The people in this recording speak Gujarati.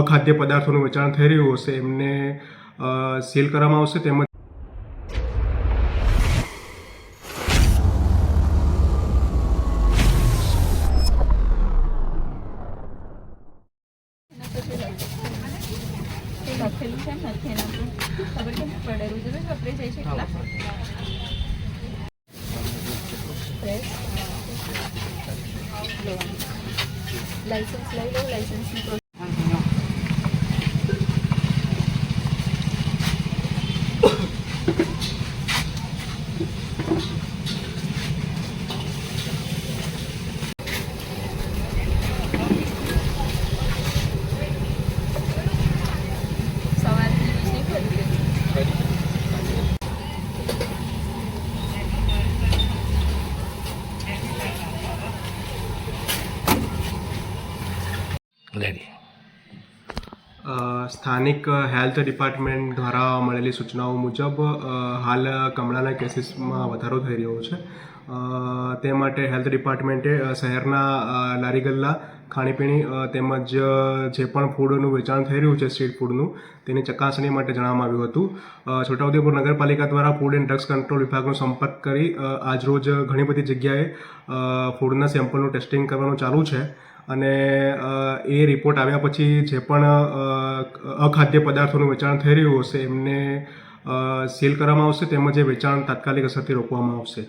અખાદ્ય પદાર્થોનું વેચાણ થઈ રહ્યું હશે, એમને સીલ કરવામાં આવશે તેમજ લાઇસન્સ લઈ લો ને 来 સ્થાનિક હેલ્થ ડિપાર્ટમેન્ટ દ્વારા મળેલી સૂચનાઓ મુજબ હાલ કમળાના કેસીસમાં વધારો થઈ રહ્યો છે. તે માટે હેલ્થ ડિપાર્ટમેન્ટે શહેરના અ, લારી ગલ્લા ખાણીપીણી તેમજ જે પણ ફૂડનું વેચાણ થઈ રહ્યું છે સ્ટ્રીટ ફૂડનું તેની ચકાસણી માટે જણાવવામાં આવ્યું હતું. છોટાઉદેપુર નગરપાલિકા દ્વારા ફૂડ એન્ડ ડ્રગ્સ કંટ્રોલ વિભાગનો સંપર્ક કરી આજરોજ ઘણી બધી જગ્યાએ ફૂડના સેમ્પલનું ટેસ્ટિંગ કરવાનું ચાલુ છે અને એ રિપોર્ટ આવ્યા પછી જે પણ અખાદ્ય પદાર્થોનું વેચાણ થઈ રહ્યું હશે, એમને સીલ કરવામાં આવશે, તેમજ એ વેચાણ તાત્કાલિક અસરથી રોકવામાં આવશે.